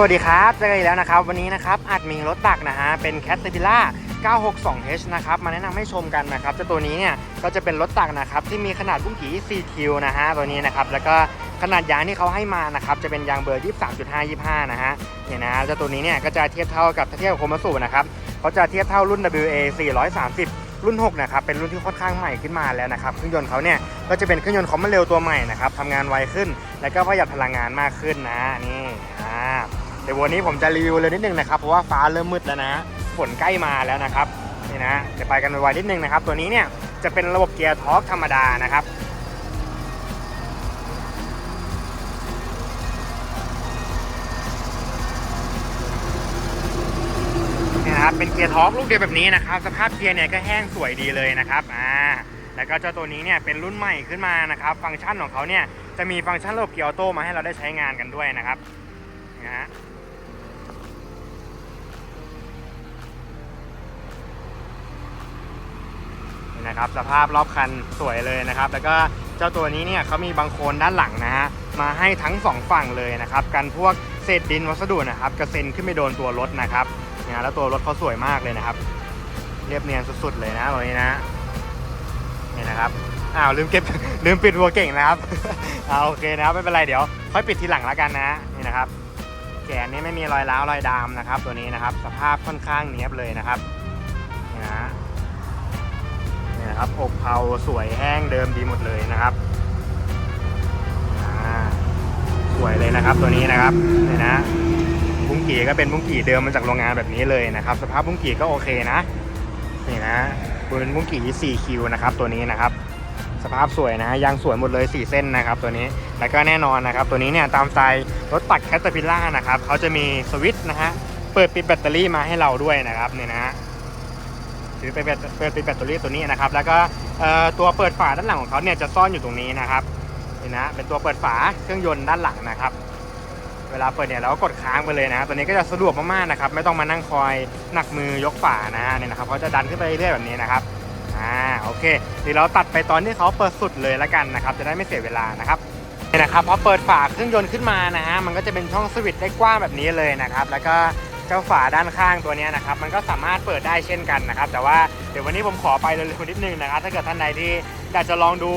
สวัสดีครับเจอกันอีกแล้วนะครับ วันนี้นะครับอาจมีรถตักนะฮะ เป็น c a t e r p i l l a 962H นะครับ มาแนะนำให้ชมกันนะครับเจ้าตัวนี้เนี่ยก็จะเป็นรถตักนะครับ ที่มีขนาดบุ้งกี่ 4 คิวนะฮะ ตัวนี้นะครับ แล้วก็ขนาดยางที่เขาให้มานะครับ จะเป็นยางเบอร์ 23.5 25 นะฮะ เนี่ยนะฮะเจ้าตัวนี้เนี่ยก็จะเทียบเท่ากับเทียบกับโคมาสุนะครับเขาจะเทียบเท่ารุ่น WA 430รุ่น 6 นะครับ เป็นรุ่นที่ค่อนข้างใหม่ขึ้นมาแล้วนะครับ เครื่องยนต์เขาเนี่ย ก็จะเป็นเครื่องยนต์คอมมอนเร็วตัวใหม่นะครับทำงานไวขึ้น แล้วก็ประหยัดพลังงานมากขึ้นนะ นี่ อ่า ดี๋ยววันนี้ผมจะรีวิวเลยนิดนึงนะครับเพราะว่าฟ้าเริ่มมืดแล้วนะฝนใกล้มาแล้วนะครับนี่นะเดี๋ยวไปกันไวๆนิดนึงนะครับ ตัวนี้เนี่ยจะเป็นระบบเกียร์ทอร์กธรรมดานะครับนี่นะครับเป็นเกียร์ทอร์กลูกเดียวแบบนี้นะครับสภาพเกียร์เนี่ยก็แห้งสวยดีเลยนะครับอ่าแล้วก็เจ้าตัวนี้เนี่ยเป็นรุ่นใหม่ขึ้นมานะครับ ฟังก์ชันของเขาเนี่ยจะมีฟังก์ชันระบบเกียร์ออโต้มาให้เราได้ใช้งานกันด้วยนะครับนะฮะ นะครับ สภาพรอบคันสวยเลยนะครับ แล้วก็เจ้าตัวนี้เนี่ยเขามีบังโคลนด้านหลังนะฮะมาให้ทั้งสองฝั่งเลยนะครับ กันพวกเศษดินวัสดุนะครับกระเซ็นขึ้นไปโดนตัวรถนะครับเนี่ยแล้วตัวรถเขาสวยมากเลยนะครับ เรียบเนียนสุดๆเลยนะตัวนี้นะนี่นะครับอ้าวลืมเก็บลืมปิดหัวเก่งนะครับเอาโอเคนะครับไม่เป็นไรเดี๋ยวค่อยปิดทีหลังแล้วกันนะนี่นะครับ แกนนี้ไม่มีรอยร้าวรอยดามนะครับ ตัวนี้นะครับ สภาพค่อนข้างเนียบเลยนะครับ นะครับอกเผาสวยแห้งเดิมดีหมดเลยนะครับสวยเลยนะครับตัวนี้นะครับนี่นะบุ้งกี่ก็เป็นบุ้งกี่เดิมมาจากโรงงานแบบนี้เลยนะครับ สภาพบุ้งกี่ก็โอเคนะนี่นะเป็นบุ้งกี่ 4 คิวนะครับตัวนี้นะครับ สภาพสวยนะยางสวยหมดเลย 4 เส้นนะครับตัวนี้แล้วก็แน่นอนนะครับ ตัวนี้เนี่ยตามสไตล์รถตักแคตตาพิลล่านะครับเขาจะมีสวิตช์นะฮะเปิดปิดแบตเตอรี่มาให้เราด้วยนะครับเนี่ยนะ ถือไปแบตเปิดปิดแบตเตอรี่ตัวนี้นะครับ แล้วก็ตัวเปิดฝาด้านหลังของเขาเนี่ยจะซ่อนอยู่ตรงนี้นะครับนี่นะเป็นตัวเปิดฝาเครื่องยนต์ด้านหลังนะครับ เวลาเปิดเนี่ยเราก็กดค้างไปเลยนะตัวนี้ก็จะสะดวกมากๆนะครับ ไม่ต้องมานั่งคอยหนักมือยกฝานะฮะเนี่ยนะครับเขาจะดันขึ้นไปเรื่อยๆแบบนี้นะครับอ่าโอเคเดี๋ยวเราตัดไปตอนที่เขาเปิดสุดเลยละกันนะครับ จะได้ไม่เสียเวลานะครับเนี่ยนะครับพอเปิดฝาเครื่องยนต์ขึ้นมานะฮะมันก็จะเป็นช่องสวิตช์ได้กว้างแบบนี้เลยนะครับ แล้วก็ เจ้าฝาด้านข้างตัวนี้นะครับมันก็สามารถเปิดได้เช่นกันนะครับ แต่ว่าเดี๋ยววันนี้ผมขอไปเร็วๆนิดนึงนะครับ ถ้าเกิดท่านใดที่อยากจะลองดู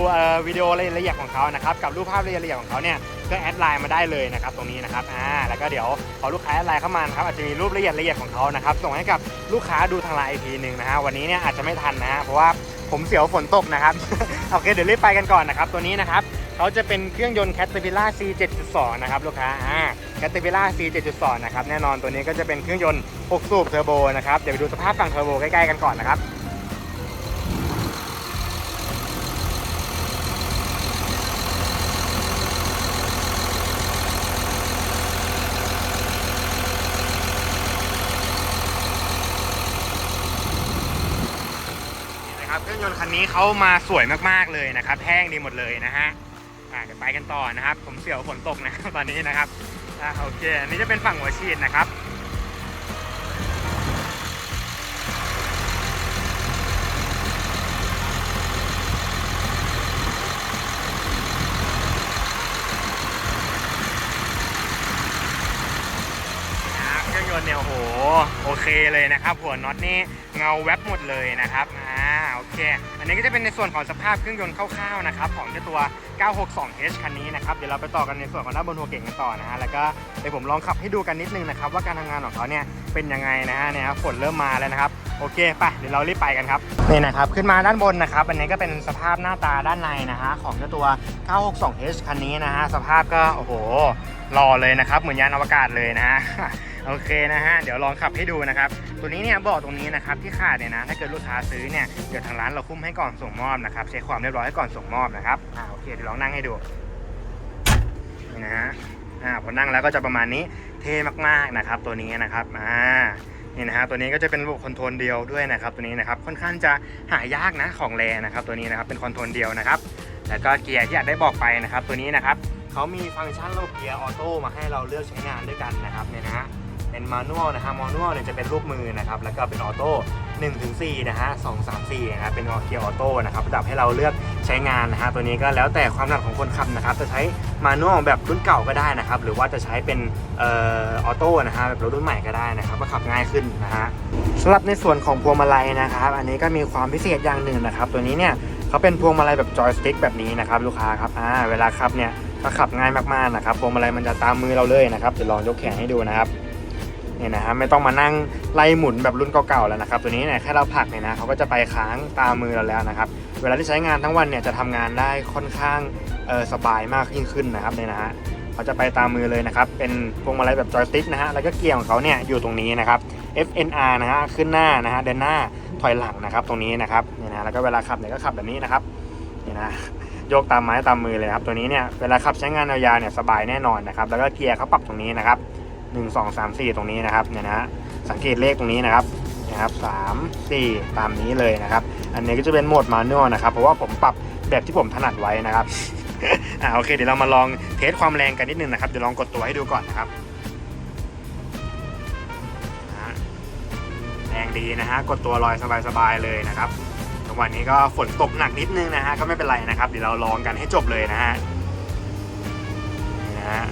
วิดีโอรายละเอียดของเขานะครับกับรูปภาพรายละเอียดของเขาเนี่ยก็แอดไลน์มาได้เลยนะครับตรงนี้นะครับอ่าแล้วก็เดี๋ยวพอลูกค้าแอดไลน์เข้ามานะครับอาจจะมีรูปละเอียดละเอียดของเขานะครับส่งให้กับลูกค้าดูทางไลน์อีกทีหนึ่งนะฮะวันนี้เนี่ยอาจจะไม่ทันนะฮะเพราะว่าผมเสียวฝนตกนะครับโอเคเดี๋ยวรีบไปกันก่อนนะครับตัวนี้นะครับ เขาจะเป็นเครื่องยนต์ Caterpillar C 7.2 นะครับลูกค้าอ่า Caterpillar C 7.2 นะครับแน่นอนตัวนี้ก็จะเป็นเครื่องยนต์ 6 สูบเทอร์โบนะครับเดี๋ยวไปดูสภาพฝั่งเทอร์โบใกล้ๆกันก่อนนะครับครับเครื่องยนต์คันนี้เขามาสวยมากๆเลยนะครับแห้งดีหมดเลยนะฮะ อ่าเดี๋ยวไปกันต่อนะครับ ผมเสี่ยวฝนตกนะตอนนี้นะครับอ่าโอเค อันนี้จะเป็นฝั่งหัวฉีดนะครับเครื่องยนต์เนี่ยโอ้โหโอ เคเลยนะครับ หัวน็อตนี่เงาแวบหมดเลยนะครับอ่าโอเค อันนี้ก็จะเป็นในส่วนของสภาพเครื่องยนต์คร่าวๆนะครับของเจ้าตัว 962H คันนี้นะครับ เดี๋ยวเราไปต่อกันในส่วนของด้านบนหัวเก่งกันต่อนะฮะแล้วก็เดี๋ยวผมลองขับให้ดูกันนิดนึงนะครับ ว่าการทำงานของเขาเนี่ยเป็นยังไงนะฮะเนี่ยครับฝนเริ่มมาแล้วนะครับโอเคไปเดี๋ยวเรารีบไปกันครับนี่นะครับขึ้นมาด้านบนนะครับอันนี้ก็เป็นสภาพหน้าตาด้านในนะฮะของเจ้าตัว 962H คันนี้นะฮะสภาพก็โอ้โหหล่อเลยนะครับเหมือนยานอวกาศเลยนะฮะ โอเคนะฮะ เดี๋ยวลองขับให้ดูนะครับ ตัวนี้เนี่ยบอกตรงนี้นะครับที่ขาดเนี่ยนะ ถ้าเกิดลูกค้าซื้อเนี่ย เดี๋ยวทางร้านเราคุ้มให้ก่อนส่งมอบนะครับ เช็คความเรียบร้อยให้ก่อนส่งมอบนะครับ อ่า โอเค เดี๋ยวลองนั่งให้ดู นี่นะฮะ อ่า พอนั่งแล้วก็จะประมาณนี้ เท่มากๆนะครับ ตัวนี้นะครับ อ่านี่นะฮะตัวนี้ก็จะเป็นระบบคอนโทรลเดียวด้วยนะครับตัวนี้นะครับค่อนข้างจะหายากนะของแรนะครับตัวนี้นะครับเป็นคอนโทรลเดียวนะครับแล้วก็เกียร์ที่อาจได้บอกไปนะครับตัวนี้นะครับเขามีฟังก์ชันระบบเกียร์ออโต้มาให้เราเลือกใช้งานด้วยกันนะครับเนี่ยนะฮะ เป็นมานู a l นะฮะมานู a l เนี่ยจะเป็นรูปมือนะครับแล้วก็เป็นออโต้1ถึง4นะฮะ2 3 4นะครับเป็นเกียร์ออโต้นะครับปรับให้เราเลือกใช้งานนะฮะตัวนี้ก็แล้วแต่ความถนัดของคนขับนะครับจะใช้มานุอลแบบรุ่นเก่าก็ได้นะครับหรือว่าจะใช้เป็นเออออโต้นะฮะแบบรถรุ่นใหม่ก็ได้นะครับก็ขับง่ายขึ้นนะฮะสำหรับในส่วนของพวงมาลัยนะครับ อันนี้ก็มีความพิเศษอย่างหนึ่งนะครับ ตัวนี้เนี่ยเขาเป็นพวงมาลัยแบบจอยสติ๊กแบบนี้นะครับลูกค้าครับอ่าเวลาขับเนี่ยก็ขับง่ายมากๆนะครับพวงมาลัยมันจะตามมือเราเลยนะครับเดี๋ยวลองยกแขนให้ดูนะครับ เนี่ยนะครับไม่ต้องมานั่งไล่หมุนแบบรุ่นเก่าๆแล้วนะครับ ตัวนี้เนี่ยแค่เราผลักเนี่ยนะเขาก็จะไปค้างตามมือเราแล้วนะครับ เวลาที่ใช้งานทั้งวันเนี่ยจะทำงานได้ค่อนข้างออสบายมากยิ่งขึ้นนะครับเนี่ยนะฮะเขาจะไปตามมือเลยนะครับ เป็นพวงมาลัยแบบจอยสติ๊กนะฮะ แล้วก็เกียร์ของเขาเนี่ยอยู่ตรงนี้นะครับ FNR นะฮะ ขึ้นหน้านะฮะ เดินหน้า ถอยหลังนะครับ ตรงนี้นะครับ เนี่ยนะ แล้วก็เวลาขับเนี่ยก็ขับแบบนี้นะครับ นี่นะ โยกตามไม้ตามมือเลยครับ ตัวนี้เนี่ย เวลาขับใช้งานยาวๆเนี่ยสบายแน่นอนนะครับ แล้วก็เกียร์เขาปรับตรงนี้นะครับ หนึ่งสองสามสี่ตรงนี้นะครับเนี่ยนะสังเกตเลขตรงนี้นะครับนะครับสามสี่ตามนี้เลยนะครับ อันนี้ก็จะเป็นโหมดมานุอลนะครับ เพราะว่าผมปรับแบบที่ผมถนัดไว้นะครับอ่าโอเคเดี๋ยวเรามาลองเทสความแรงกันนิดนึงนะครับเดี๋ยวลองกดตัวให้ดูก่อนนะครับแรงดีนะฮะกดตัวลอยสบายๆเลยนะครับวันนี้ก็ฝนตกหนักนิดนึงนะฮะก็ไม่เป็นไรนะครับ เดี๋ยวเราลองกันให้จบเลยนะฮะนะฮะ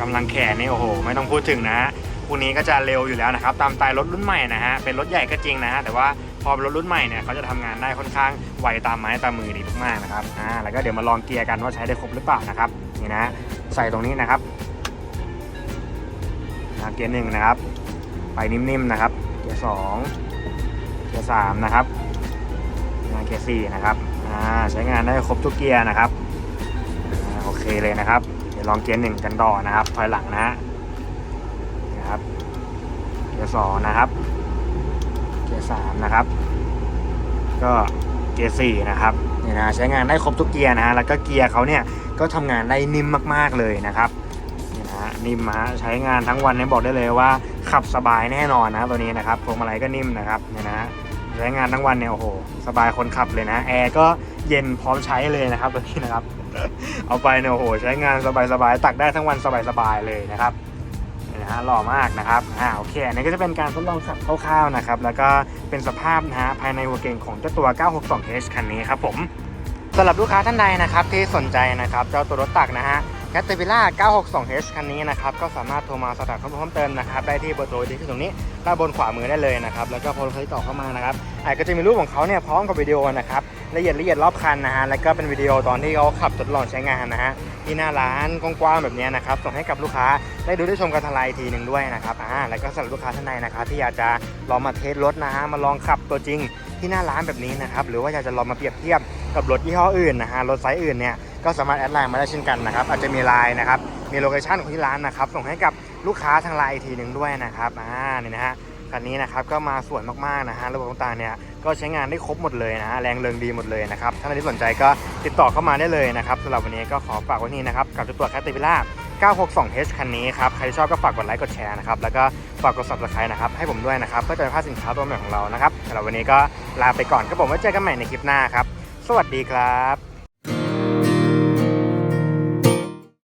กำลังแขนนี่โอ้โห ไม่ต้องพูดถึงนะฮะพวกนี้ก็จะเร็วอยู่แล้วนะครับ ตามสไตล์รถรุ่นใหม่นะฮะ เป็นรถใหญ่ก็จริงนะฮะ แต่ว่าพอเป็นรถรุ่นใหม่เนี่ยเขาจะทำงานได้ค่อนข้างไวตามไม้ตามมือดีมากๆนะครับ อ่า แล้วก็เดี๋ยวมาลองเกียร์กันว่าใช้ได้ครบหรือเปล่านะครับ นี่นะ ใส่ตรงนี้นะครับนะเกียร์หนึ่งนะครับ ไปนิ่มๆนะครับ เกียร์สองเกียร์สามนะครับนะเกียร์สี่นะครับ อ่า ใช้งานได้ครบทุกเกียร์นะครับอโอเคเลยนะครับ ดี๋ยวลองเกียร์หนึ่งกันต่อนะครับถอยหลังนะฮะนะครับเกียร์สองนะครับ เกียร์สามนะครับ ก็เกียร์สี่นะครับเนี่ยนะใช้งานได้ครบทุกเกียร์นะฮะแล้วก็เกียร์เขาเนี่ยก็ทำงานได้นิ่มมากๆเลยนะครับเนี่ยนะฮะนิ่มฮะใช้งานทั้งวันเนี่ยบอกได้เลยว่า ขับสบายแน่นอนนะตัวนี้นะครับพวงมาลัยก็นิ่มนะครับเนี่ยนะฮะ ใช้งานทั้งวันเนี่ยโอ้โหสบายคนขับเลยนะแอร์ก็เย็นพร้อมใช้เลยนะครับตัวนี้นะครับ เอาไปเนี่ยโอ้โหใช้งานสบายๆตักได้ทั้งวันสบายๆเลยนะครับนี่นะฮะหล่อมากนะครับอ่าโอเคอันนี้ก็จะเป็นการทดลองขับคร่าวๆนะครับแล้วก็เป็นสภาพนะฮะภายในหัวเก่งของเจ้าตัว 962H คันนี้ครับผมสำหรับลูกค้าท่านใดนะครับที่สนใจนะครับเจ้าตัวรถตักนะฮะ c a t e r i l l a 962H คันนี้นะครับก็สามารถโทรมาสอบถามข้อมูลเพิ่มเติมนะครับได้ที่เบอร์โทรที่ตรงนี้ด้านบนขวามือได้เลยนะครับแล้วก็โพสต์ติดต่อเข้ามานะครับอาจก็จะมีรูปของเขาเนี่ยพร้อมกับวิดีโอนะครับละเอียดละเอียดรอบคันนะฮะแล้วก็เป็นวิดีโอตอนที่เขาขับทดลองใช้งานนะฮะที่หน้าร้านกว้างๆแบบนี้นะครับส่งให้กับลูกค้าได้ดูได้ชมกันทลายทีหนึ่งด้วยนะครับอ่าแล้วก็สำหรับลูกค้าท่านใดนะครับที่อยากจะลองมาเทสรถนะฮะมาลองขับตัวจริงที่หน้าร้านแบบนี้นะครับหรือว่าอยากจะลองมาเปรียบเทียบกับรถยี่ห้ออื่นนะฮะรถไซส์อื่นเนี่ย ก็สามารถแอดไลน์มาได้เช่นกันนะครับอาจจะมีไลน์นะครับมีโลเคชั่นของที่ร้านนะครับส่งให้กับลูกค้าทางไลน์อีกทีหนึ่งด้วยนะครับอ่านี่นะฮะคันนี้นะครับก็มาสวยมากๆนะฮะระบบต่างๆเนี่ยก็ใช้งานได้ครบหมดเลยนะฮะแรงเริงดีหมดเลยนะครับถ้าใครที่สนใจก็ติดต่อเข้ามาได้เลยนะครับสำหรับวันนี้ก็ขอฝากไว้นี่นะครับกับเจ้าตัวแคตติวิล่า 962H คันนี้ครับ ใครชอบก็ฝากกดไลค์กดแชร์นะครับ แล้วก็ฝากกด subscribe นะครับ ให้ผมด้วยนะครับเพื่อจะไม่พลาดสินค้าตัวใหม่ของเรานะครับสำหรับวันนี้ก็ลาไปก่อนครับผมไว้เจอกันใหม่ในคลิปหน้าครับ สวัสดีครับ